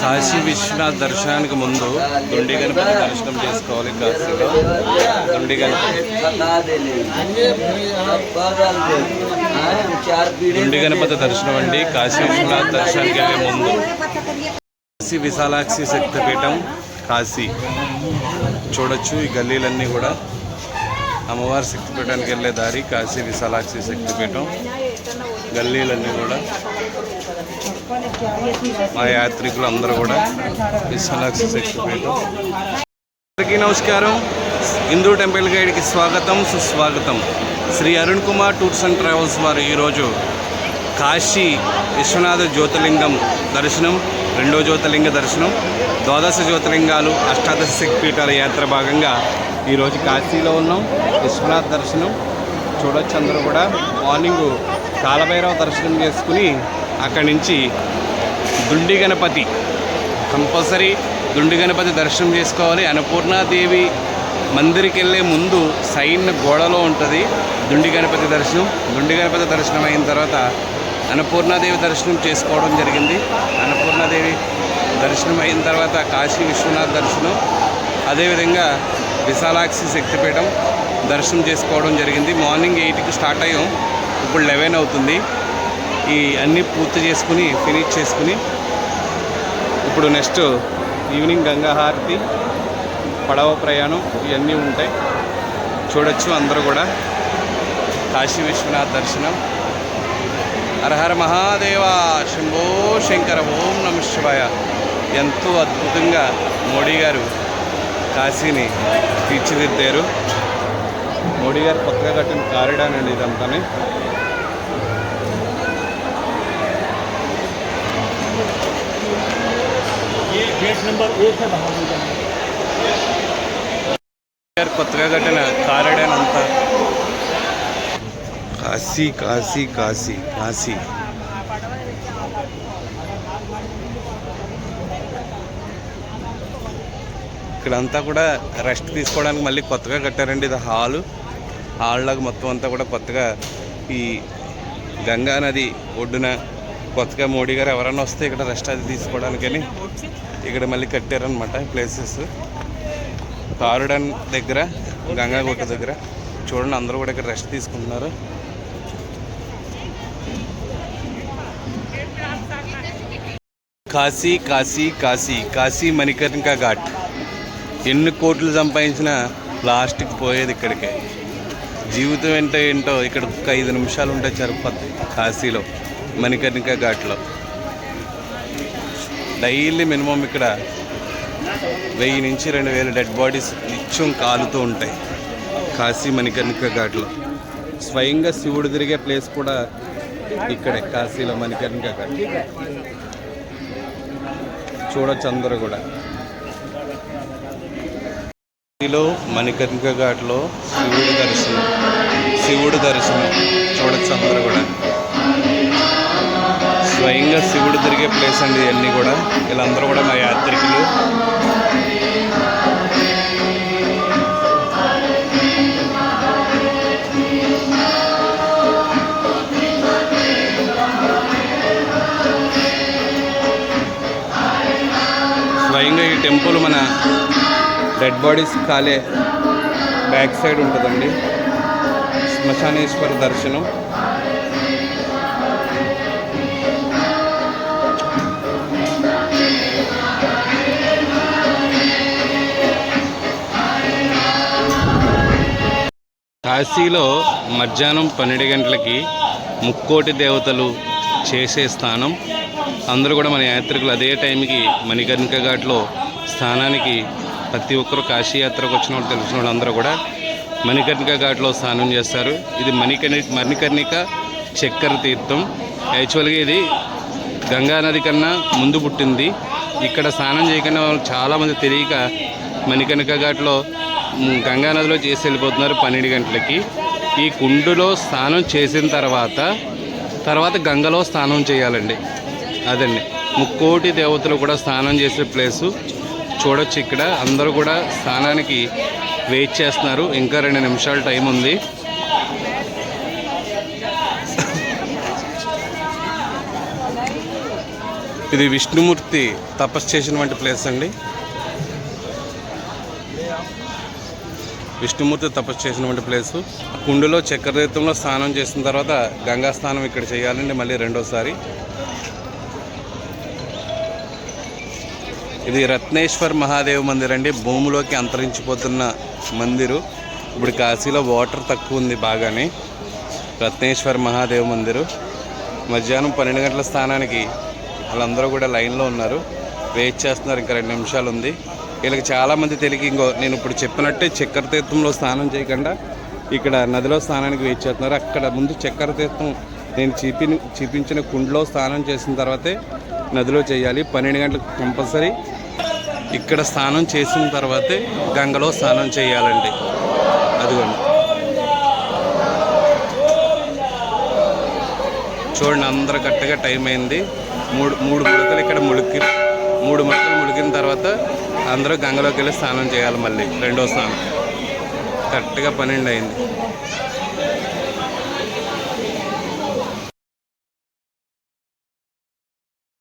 కాశీ విశ్వనాథ్ దర్శనానికి ముందు దుండి గణపతి దర్శనం చేసుకోవాలి కాశీలో. దుండి గణపతి. దుండి గణపతి దర్శనం అండి. కాశీ విశ్వనాథ్ దర్శనానికి వెళ్ళే ముందు. కాశీ విశాలాక్షి శక్తిపీఠం కాశీ. చూడొచ్చు ఈ గల్లీలన్నీ కూడా. అమ్మవారి శక్తిపీఠానికి వెళ్ళే దారి కాశీ విశాలాక్షి శక్తిపీఠం. గల్లీలన్నీ కూడా. మా యాత్రికులు అందరూ కూడా విశాలాక్షి శక్తిపీఠం. అందరికీ నమస్కారం. హిందూ టెంపుల్ గైడ్కి స్వాగతం సుస్వాగతం. Shri Arun Kumar tours and travels వారు ఈరోజు కాశీ విశ్వనాథ జ్యోతిర్లింగం దర్శనం రెండో జ్యోతిలింగ దర్శనం ద్వాదశ జ్యోతిర్లింగాలు అష్టాదశ శక్తిపీఠాల యాత్ర భాగంగా ఈరోజు కాశీలో ఉన్నాం. విశ్వనాథ్ దర్శనం చూడొచ్చు అందరూ కూడా. మార్నింగ్ కాలభైరవ దర్శనం చేసుకుని అక్కడి నుంచి దుండి గణపతి కంపల్సరీ దుండి గణపతి దర్శనం చేసుకోవాలి. అన్నపూర్ణాదేవి మందిరికి వెళ్ళే ముందు సైన్ గోడలో ఉంటుంది. దుండి గణపతి దర్శనం. దుండి గణపతి దర్శనం అయిన తర్వాత అన్నపూర్ణాదేవి దర్శనం చేసుకోవడం జరిగింది. అన్నపూర్ణాదేవి దర్శనం అయిన తర్వాత కాశీ విశ్వనాథ్ దర్శనం. అదేవిధంగా విశాలాక్షి శక్తిపీఠం దర్శనం చేసుకోవడం జరిగింది. మార్నింగ్ ఎయిట్కి స్టార్ట్ అయ్యాం. ఇప్పుడు లెవెన్ అవుతుంది. ఈ అన్నీ పూర్తి చేసుకుని ఫినిష్ చేసుకుని ఇప్పుడు నెక్స్ట్ ఈవినింగ్ గంగాహారతి పడవ ప్రయాణం ఇవన్నీ ఉంటాయి. చూడొచ్చు అందరూ కూడా. కాశీ విశ్వనాథ్ దర్శనం. హరహర మహాదేవ శంభో శంకర ఓం నమ శివాయ. ఎంతో అద్భుతంగా మోడీ గారు కాశీని తీర్చిదిద్దారు. మోడీ గారు కొత్తగా కట్టిన కారిడార్ అండి ఇదంతానే. गेट नंबर एक है बाहर जाना గారు కొత్తగా కట్టిన కారిడార్ అంతా కాశీ కాశీ కాశీ కాశీ ఇక్కడంతా కూడా రెస్ట్ తీసుకోవడానికి మళ్ళీ కొత్తగా కట్టారండి ఇది హాలు హాల్లాగా మొత్తం అంతా కూడా కొత్తగా ఈ గంగా నది ఒడ్డున కొత్తగా మోడీ గారు ఎవరైనా వస్తే ఇక్కడ రెస్ట్ అది తీసుకోవడానికని ఇక్కడ మళ్ళీ కట్టారనమాట ప్లేసెస్ కారుడన్ దగ్గర గంగాగుట్ట దగ్గర. చూడండి అందరూ కూడా ఇక్కడ రెస్ట్ తీసుకుంటున్నారు. కాశీ కాశీ కాశీ కాశీ మణికర్ణిక ఘాట్. ఎన్ని కోట్లు సంపాదించినా లాస్ట్కి పోయేది ఇక్కడికే. జీవితం ఏంటో ఏంటో ఇక్కడ ఒక ఐదు నిమిషాలు ఉంటే సరిపోద్ది కాశీలో మణికర్ణిక ఘాట్లో. డైలీ మినిమం ఇక్కడ వెయ్యి నుంచి రెండు వేల డెడ్ బాడీస్ నిత్యం కాలుతూ ఉంటాయి. కాశీ మణికర్ణిక ఘాట్లో. స్వయంగా శివుడు తిరిగే ప్లేస్ కూడా ఇక్కడే కాశీలో మణికర్ణిక ఘాట్. చూడొచ్చు అందరూ కూడా. కాశీలో మణికర్ణిక ఘాట్లో శివుడి దర్శనం. శివుడు దర్శనం. చూడొచ్చు అందరూ కూడా. స్వయంగా శివుడు తిరిగే ప్లేస్ అండి ఇవన్నీ కూడా. వీళ్ళందరూ కూడా మా యాత్రికులు. స్వయంగా ఈ టెంపుల్ మన డెడ్ బాడీస్ కాలే బ్యాక్ సైడ్ ఉంటుందండి. శ్మశానేశ్వర దర్శనం. కాశీలో మధ్యాహ్నం పన్నెండు గంటలకి ముక్కోటి దేవతలు చేసే స్థానం. అందరూ కూడా మన యాత్రికులు అదే టైంకి మణికర్ణిక ఘాట్లో స్థానానికి ప్రతి ఒక్కరు కాశీ యాత్రకు వచ్చిన వాళ్ళు తెలిసిన వాళ్ళందరూ కూడా మణికర్ణిక ఘాట్లో స్నానం చేస్తారు. ఇది మణికర్ణి మణికర్ణిక చక్కెర తీర్థం. యాక్చువల్గా ఇది గంగా నది కన్నా ముందు పుట్టింది. ఇక్కడ స్నానం చేయకుండా చాలామంది తెలియక మణికర్ణిక ఘాట్లో గంగానదిలో చేసి వెళ్ళిపోతున్నారు పన్నెండు గంటలకి. ఈ కుండులో స్నానం చేసిన తర్వాత తర్వాత గంగలో స్నానం చేయాలండి. అదండి. ముక్కోటి దేవతలు కూడా స్నానం చేసే ప్లేసు. చూడొచ్చు ఇక్కడ. అందరూ కూడా స్నానానికి వెయిట్ చేస్తున్నారు. ఇంకా రెండు నిమిషాలు టైం ఉంది. ఇది విష్ణుమూర్తి తపస్సు చేసినటువంటి ప్లేస్ అండి. విష్ణుమూర్తి తపస్సు చేసినటువంటి ప్లేసు కుండులో చక్రతీర్థంలో స్నానం చేసిన తర్వాత గంగా స్నానం ఇక్కడ చేయాలండి మళ్ళీ రెండోసారి. ఇది రత్నేశ్వర్ మహాదేవ్ మందిర్ అండి. భూమిలోకి అంతరించిపోతున్న మందిరు. ఇప్పుడు కాశీలో వాటర్ తక్కువ ఉంది బాగానే. రత్నేశ్వర్ మహాదేవ్ మందిరు. మధ్యాహ్నం పన్నెండు గంటల స్థానానికి వాళ్ళందరూ కూడా లైన్లో ఉన్నారు. వెయిట్ చేస్తున్నారు. ఇంకా రెండు నిమిషాలు ఉంది. వీళ్ళకి చాలామంది తెలియక ఇంకో నేను ఇప్పుడు చెప్పినట్టే చక్కెర తీర్థంలో స్నానం చేయకుండా ఇక్కడ నదిలో స్నానానికి వెయిట్ చేస్తున్నారు. అక్కడ ముందు చక్కెర తీర్థం నేను చూపి చూపించిన కుండలో స్నానం చేసిన తర్వాతే నదిలో చేయాలి. పన్నెండు గంటలకు కంపల్సరీ. ఇక్కడ స్నానం చేసిన తర్వాతే గంగలో స్నానం చేయాలండి. అదిగోండి. చూడండి అందరూ కరెక్ట్గా టైం అయింది. మూడు మూడు ముడతలు ఇక్కడ ములికి మూడు ముడతలు ముడికిన తర్వాత అందరూ గంగలోకి వెళ్ళి స్నానం చేయాలి మళ్ళీ రెండో స్నానం. కరెక్ట్గా పన్నెండు అయింది.